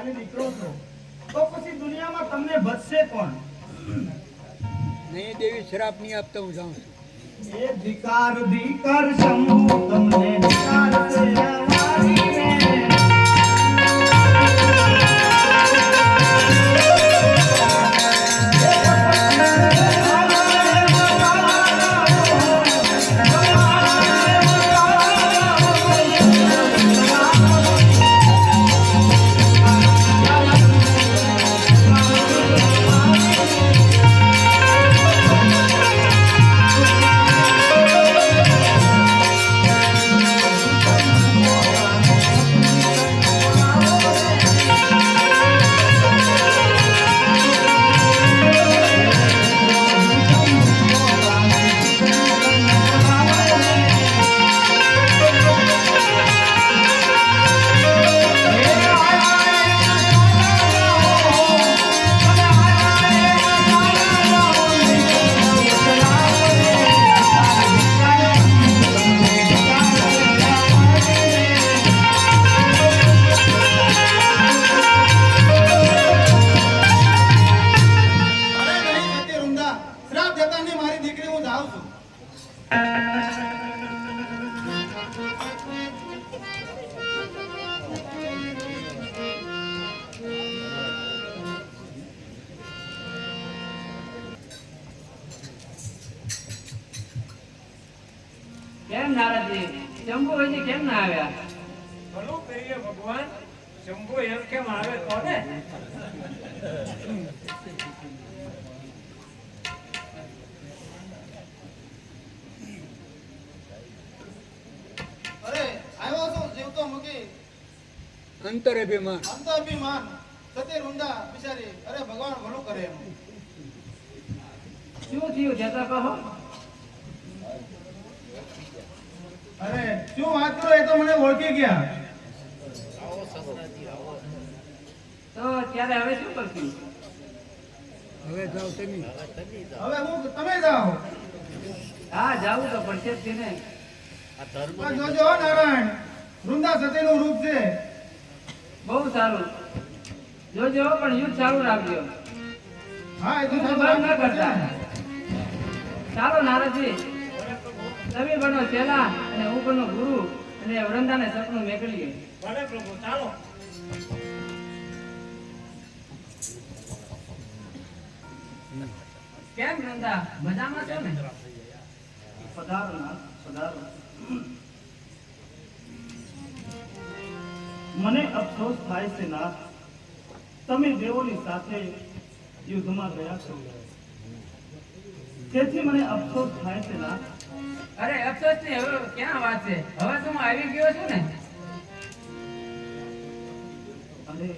ખાલી દીકરો છો તો પછી દુનિયામાં તમને બચશે કોણ? નહીં દેવી શ્રાપ નહીં આપતા હું જાઉં છું. એ ધિકાર ધિકાર શંભુ તમને ધિકાર છે આવ્યા ભલું કરીએ ભગવાન. શંભુ એમ કેમ આવે તો ને? અરે આવ્યો છું? જીવતો મૂકી. અંતર અભિમાન અંત અભિમાન સતી રૂંધા બિચારી. અરે ભગવાન ભલું કરે એમ. શું થયું જતા કહો અરે શું વાત કરો એ તો મને ઓળખી ગયા તો ત્યારે હવે શું કરશું? હવે જાઓ તમે. હવે હું તમે જાઓ. હા જાવું તો પડશે જ ને. જોજો નારાયણ. વૃંદા સતીનું રૂપ છે. બહુ સારું. જોજો પણ યુદ્ધ સારું રાખજો. હા એ તો સારું ન કરતા. ચાલો નારદજી તમે બનો ચેલા અને હું બનો ગુરુ અને વૃંદાને સપનું મેકલીએ ભલે પ્રભુ ચાલો. કેમ વૃંદા મજામાં છો ને? પધારો ના પધારો. મને અફસોસ થાય છે નાથ. તમે દેવોની સાથે યુદ્ધમાં ગયા છો. તેથી મને અફસોસ થાય છે નાથ. અરે અફસોસની હવે ક્યાં વાત છે? હવે તો હું આવી ગયો છું ને? અને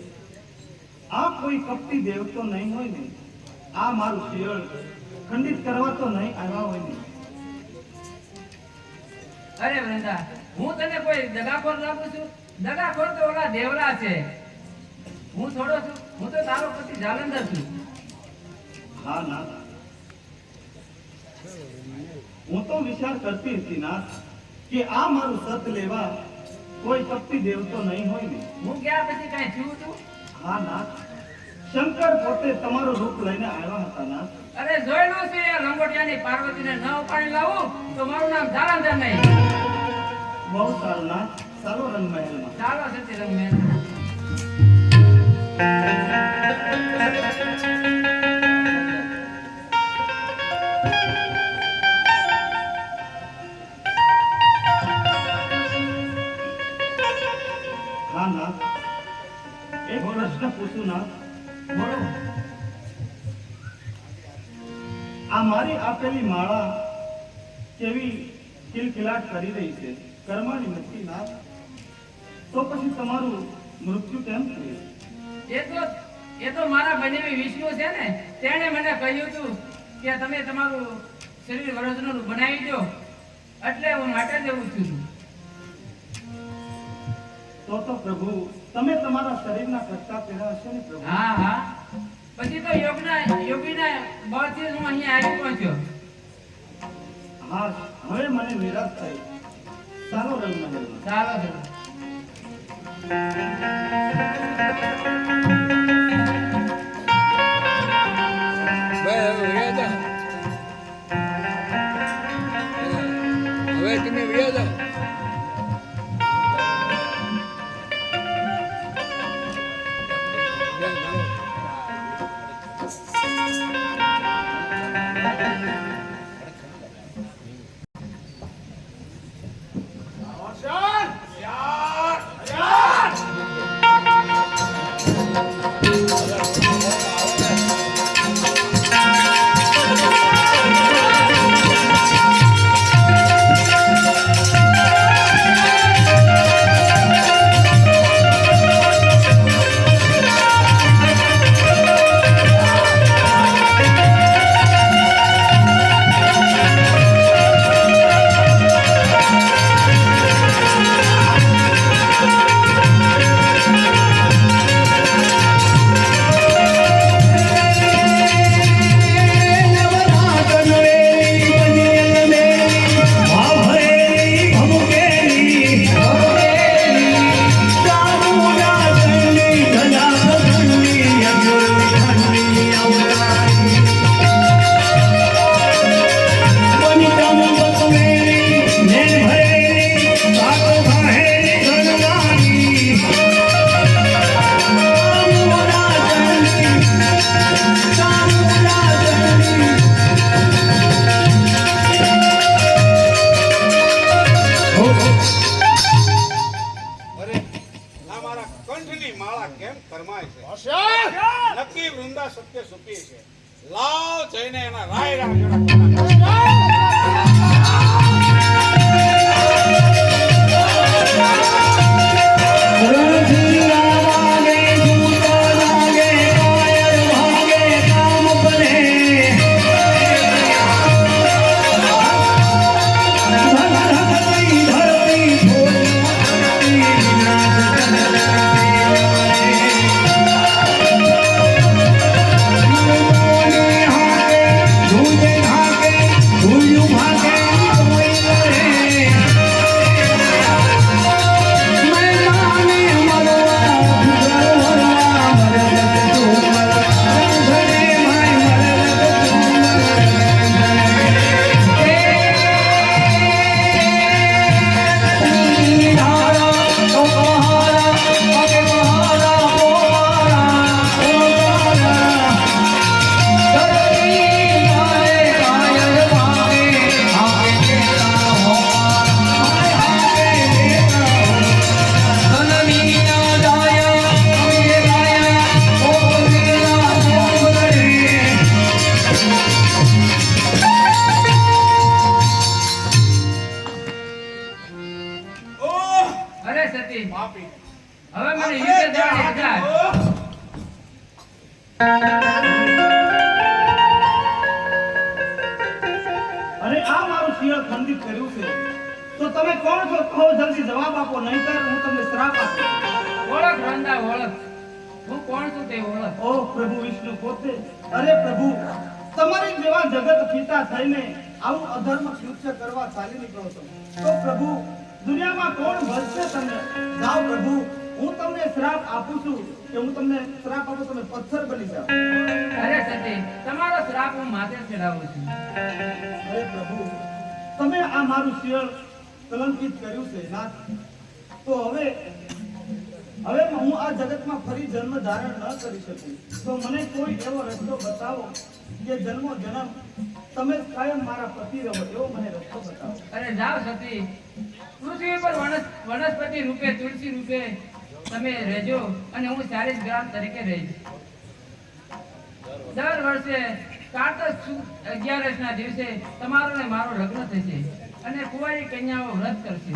આ કોઈ કપટી દેવ તો નહીં હોય ને? આ મારું શિયળ ખંડિત કરવા તો નહીં આવ્યા હોય ને? અરે વૃંદા હું તને કોઈ દગાખોર લાગુ છું? દગાખોર તો ઓલા દેવલા છે. હું થોડો છું હું તો તારો પતિ જાલંધર છું. હા નાથ હું તો વિચાર કરતી હતી નાથ કે આ મારું સત લેવા કોઈ શક્તિ દેવતો નહીં હોય ને. હું ગયા પછી કઈ જીવું છું હા નાથ શંકર પોતે તમારું રૂપ લઈને આવ્યા હતા નાથ. અરે જોયેલું છે આ લંગોટિયાની પાર્વતીને ન ઉપાડી લાવું તો મારું નામ જાલંધર નહીં. બહુ સારું નાથ ચાલો રંગમહેલમાં. ચાલો સતી રંગમેલ પૂછું તમારું મૃત્યુ કેમ થયું? એ તો એ તો મારા બનેવી વિષ્ણુ છે ને, તેણે મને કહ્યું હતું કે તમે તમારું શરીર વરસનું બનાવી દો. એટલે હું માટે જ એવું છું. તો તો પ્રભુ તમે તમારા શરીરના કટકા પહેર્યા હશે ને પ્રભુ? હા હા. પછી તો યોગના યોગીના બળથી હું અહીંયા આવી પહોંચ્યો હા હવે મને નિરાશ થઈ ચાલો રંગમહેલમાં ચાલો ચાલો સત્ય સુપી છે. લાવ જઈને એના રાય રામ અને આ મારું શિયળ ખંડિત કર્યું છે. તો તમે કોણ છો? કહો જલ્દી જવાબ આપો નહીંતર હું તમને શ્રાપ આપું ઓળખ રંદા ઓળખ. હું કોણ છું તે ઓળખ? ઓ પ્રભુ વિષ્ણુ પોતે અરે પ્રભુ તમારી જેવા જગત પિતા થઈને આવું અધર્મ કૃત્ય કરવા ચાલી નીકળો છો. તો પ્રભુ દુનિયામાં કોણ ભરશે તમને જાઓ પ્રભુ હું તમને શ્રાપ આપું છું. કે હું તમને શ્રાપ આપું તમે પથ્થર બની જાઓ. અરે સતી તમારો શ્રાપ હું માથે ચડાવું છું. અરે પ્રભુ તમે આ મારું શિયળ કલંકિત કર્યું છે નાથ. તો હવે હવે હું આ જગતમાં ફરી જન્મ ધારણ ન કરી શકું. તો મને કોઈ એવો રસ્તો બતાવો કે જન્મો જન્મ તમે કાયમ મારા પતિ રહો એવો મને રસ્તો બતાવો. અરે જાવ સતી પૃથ્વી પર વનસ વનસ્પતિ રૂપે તુલસી રૂપે તમે રહેજો અને હું ચાલીસ ગ્રામ તરીકે રહીશ. દર વર્ષે કાર્તક અગિયારસ ના દિવસે તમારો ને મારો લગ્ન થશે અને કુંવારી કન્યાઓ વ્રત કરશે.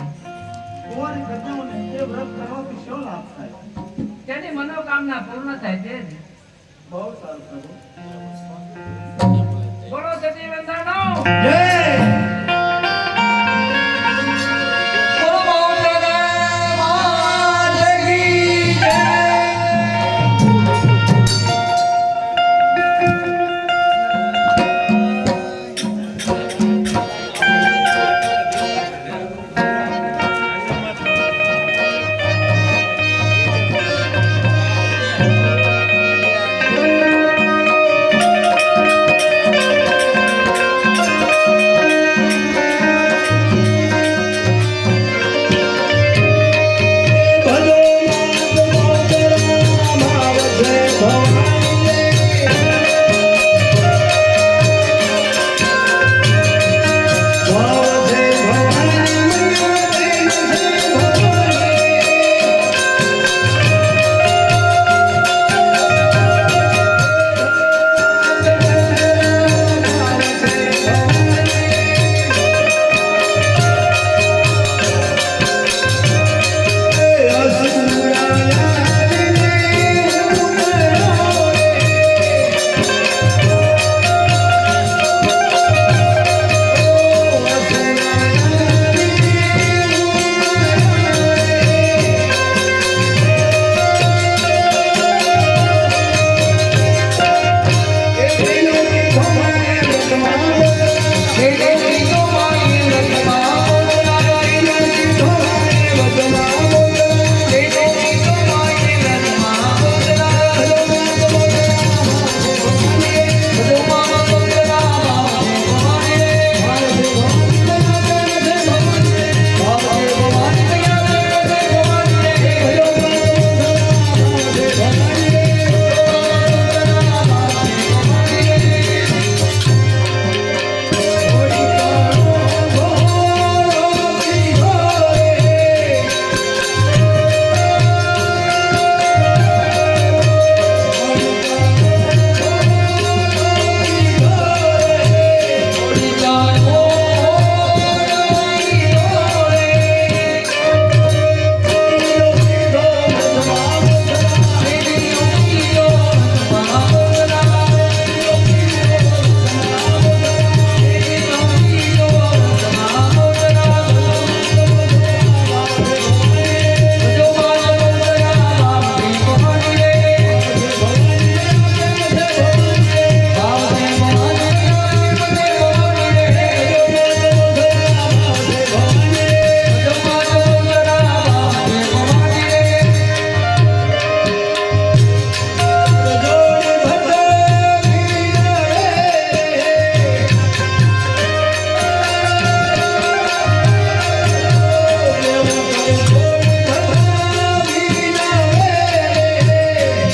કુંવારી કન્યાઓને એ વ્રત કરવાથી શું લાભ થાય? તેની મનોકામના પૂર્ણ થાય તે જ. બહુ સારું બોલો સતી વંદનો જય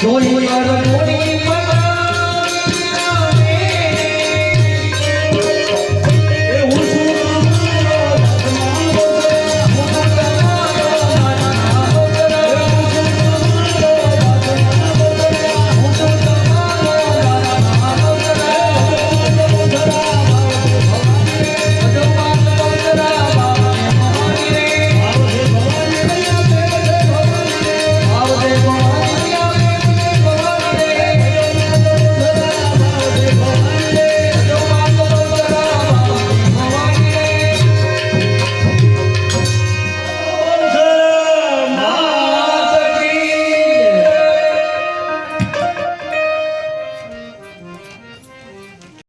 જોઈ અરમોની